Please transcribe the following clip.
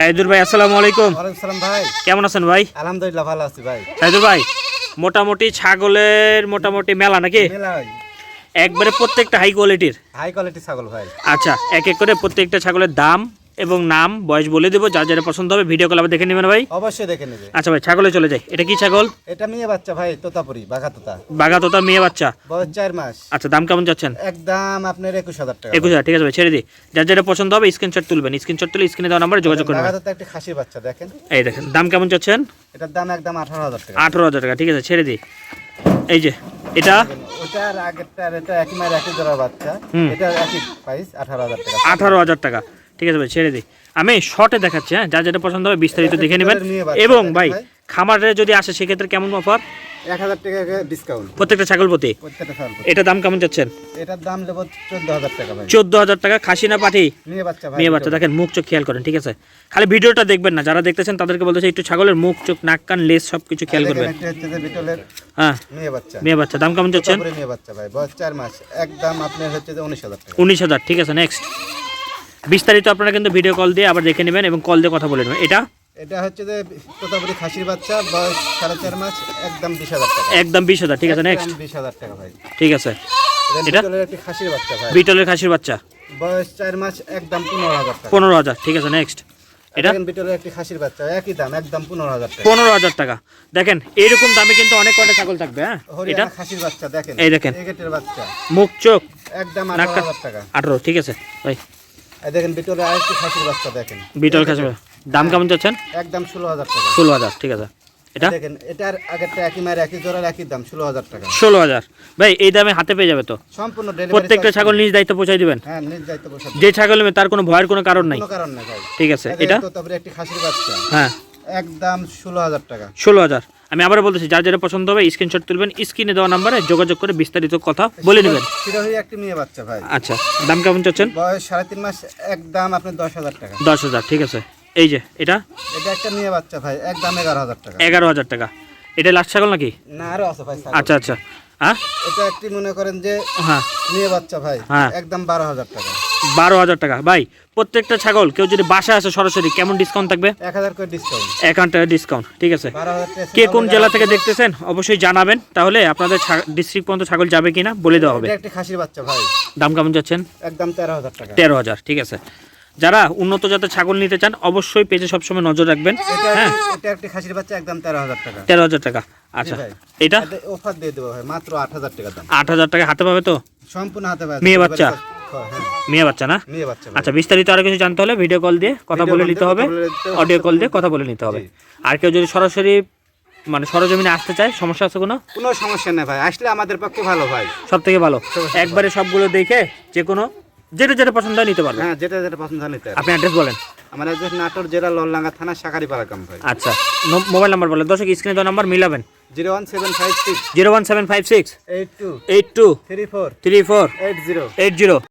সাইদুর ভাই আসসালামু আলাইকুম। সালাম ভাই। কেমন আছেন ভাই? আলহামদুলিল্লাহ ভালো আছি ভাই। সাইদুর ভাই মোটামুটি ছাগলের মোটামুটি মেলা নাকি? মেলা একবারে প্রত্যেকটা হাই কোয়ালিটির হাই কোয়ালিটির ছাগল ভাই। আচ্ছা এক এক করে প্রত্যেকটা ছাগলের দাম? এবং নাম বয়স বলে দেবো যার যারা পছন্দ হবে ভিডিও কল আবার দেখে নেবেন ভাই। অবশ্যই দেখে নেবে। আচ্ছা ভাই ছাগলে চলে যাই। এটা কি ছাগল? এটা মেয়ে বাচ্চা ভাই তোতাপুরি বাঘা তোতা বাঘা তোতা মেয়ে বাচ্চা। বয়স চার মাস। আচ্ছা দাম কেমন যাচ্ছেন একদম আপনার একুশ হাজার টাকা। একুশ হাজার ঠিক আছে ভাই ছেড়ে দিই। যার যেটা পছন্দ হবে স্ক্রিনশট তুলবেন। স্ক্রিনশট তুলে স্ক্রিনে দেওয়া নাম্বারে যোগাযোগ করবেন বাঘা তোতা একটি খাসি বাচ্চা দেখেন। এই দেখেন দাম কেমন চাচ্ছেন? এটার দাম একদম আঠারো হাজার টাকা। আঠারো হাজার টাকা ঠিক আছে ছেড়ে দিই। এই যে এটা? ওটার আগেরটার এটা একই মায়ের একই জোড়া বাচ্চা। এটা একই প্রাইস আঠারো হাজার টাকা। আঠারো হাজার টাকা। ঠিক আছে ভাই ছেড়ে দিই। আমি শর্টে দেখাচ্ছি হ্যাঁ? যার যেটা পছন্দ হবে বিস্তারিত দেখে নেবেন। এবং ভাই। খামারে যদি আসে সেক্ষেত্রে কেমন অফার এক হাজার টাকা ডিসকাউন্ট প্রত্যেকটা ছাগল প্রতি? এটা দাম কেমন যাচ্ছেন? এটার দাম দেবো চোদ্দ হাজার টাকা চোদ্দ হাজার টাকা খাসি না পাঠি মেয়ে বাচ্চা মেয়ে বাচ্চা দেখেন মুখ চোখ খেয়াল করেন ঠিক আছে? খালি ভিডিওটা দেখবেন না যারা দেখতেছেন তাদেরকে বলতেছে একটু ছাগলের মুখ চোখ নাক কান লেস সব কিছু খেয়াল করবেন। যে বিটলের হ্যাঁ। মেয়ে বাচ্চা। মেয়ে বাচ্চা দাম কেমন যাচ্ছেন? মেয়ে বাচ্চা ভাই বয়স চার মাস। একদম আপনার হচ্ছে উনিশ হাজার উনিশ হাজার ঠিক আছে নেক্সট বিস্তারিত আপনারা কিন্তু ভিডিও কল দিয়ে আবার দেখে নেবেন এবং কল দিয়ে কথা বলে নেবেন। এটা? এটা হচ্ছে যে তোতাপুরি খাসির বাচ্চা বয়স সাড়ে চার মাস একদম বিশ হাজার টাকা। একদম বিশ হাজার ঠিক আছে নেক্সট বিশ হাজার টাকা ভাই। ঠিক আছে। এটা একটি খাসির বাচ্চা ভাই। বিটলের খাসির বাচ্চা। বয়স চার মাস একদম পনেরো হাজার টাকা। পনেরো হাজার ঠিক আছে নেক্সট এটা? বিটলের একটি খাসির বাচ্চা একই দাম একদম পনেরো হাজার টাকা। পনেরো হাজার টাকা। দেখেন এইরকম দামে কিন্তু অনেক কয়টা ছাগল থাকবে হ্যাঁ? এটা? খাসির বাচ্চা দেখেন। এই দেখেন। বাচ্চা। মুখ চোখ? একদম আঠারো হাজার টাকা। আঠারো ঠিক আছে ভাই। দেখেন বিটলের আরেকটি খাসির বাচ্চা দেখেন। বিটল খাসি দাম কেমন চাচ্ছেন? একদম ষোলো হাজার টাকা। ষোলো হাজার ঠিক আছে। এটা? দেখেন এটার আগেরটা একই মায়ের একই জোড়ার একই দাম ষোলো হাজার টাকা। ষোলো হাজার। ভাই এই দামে হাতে পেয়ে যাবে তো? সম্পূর্ণ প্রত্যেকটা ছাগল নিজ দায়িত্ব পৌঁছাই দিবেন? হ্যাঁ নিজ দায়িত্ব বসে যে ছাগল নেবে তার কোনো ভয়ের কোনো কারণ নাই? কোনো কারণ নাই ভাই। ঠিক আছে এটা এটা? তারপরে একটি খাসির বাচ্চা। হ্যাঁ। একদম ষোলো হাজার টাকা। ষোলো হাজার। আমি আবার বলতেছি যার যেটা পছন্দ হবে স্ক্রিনশট তুলবেন স্ক্রিনে দেওয়া নাম্বারে যোগাযোগ করে বিস্তারিত কথা বলে নেবেন। শিরোহী একটি মেয়ে বাচ্চা ভাই। আচ্ছা দাম কেমন চাচ্ছেন? বয়স সাড়ে তিন মাস একদম আপনার দশ হাজার টাকা। দশ হাজার ঠিক আছে। এই যে এটা? এটা একটা মেয়ে বাচ্চা ভাই একদম এগারো হাজার টাকা। এগারো হাজার টাকা। এটা লাস্ট ছাগল নাকি? না আরও আছে ভাই। আচ্ছা আচ্ছা। হ্যাঁ? এটা একটি মনে করেন যে হ্যাঁ। মেয়ে বাচ্চা ভাই হ্যাঁ। একদম বারো হাজার টাকা। বারো হাজার টাকা। ভাই প্রত্যেকটা ছাগল কেউ যদি বাসায় আসে সরাসরি কেমন ডিসকাউন্ট থাকবে? এক হাজার করে ডিসকাউন্ট একাউন্ট ডিসকাউন্ট ঠিক আছে? টাকা কে কোন জেলা থেকে দেখতেছেন অবশ্যই জানাবেন। তাহলে আপনাদের ডিস্ট্রিক্ট পর্যন্ত ছাগল যাবে কিনা বলে দেওয়া হবে। একটি খাসির বাচ্চা ভাই। দাম কেমন যাচ্ছেন? একদম তেরো হাজার টাকা। তেরো হাজার ঠিক আছে। যারা উন্নত জাতের ছাগল নিতে চান অবশ্যই পেজে সবসময় নজর রাখবেন। হ্যাঁ? এটা একটি খাসির বাচ্চা একদম তেরো হাজার টাকা। তেরো হাজার টাকা। আচ্ছা এটা? অফার দিয়ে দেবো মাত্র আট হাজার টাকা আট হাজার টাকা হাতে পাবে তো? সম্পূর্ণ হাতে পাবে। মেয়ে বাচ্চা? হ্যাঁ। মেয়ে বাচ্চা না? মেয়ে বাচ্চা আচ্ছা বিস্তারিত আরও কিছু জানতে হলে ভিডিও কল দিয়ে কথা বলে নিতে হবে। অডিও কল দিয়ে কথা বলে নিতে হবে। আর কেউ যদি সরাসরি মানে সরজমিনে আসতে চায় সমস্যা আছে কোনো? কোনো সমস্যা নেই ভাই আসলে আমাদের পক্ষে ভালো ভাই। সব থেকে ভালো। একবারে সবগুলো দেখে যে কোনো যেটা যেটা পছন্দ হয় নিতে পারবে। হ্যাঁ যেটা যেটা পছন্দ হয় নিতে। আপনি অ্যাড্রেস বলেন। আমার অ্যাড্রেস নাটোর জেলা ললডাঙ্গা থানা শাকারি পাড়াকাম ভাই। আচ্ছা মোবাইল নাম্বার বলেন। দর্শক স্ক্রিনে দেওয়া number মিলাবেন। Zero one seven five six. Zero one seven five six. Eight two. Eight two. Three four. Three four. Eight zero. Eight zero.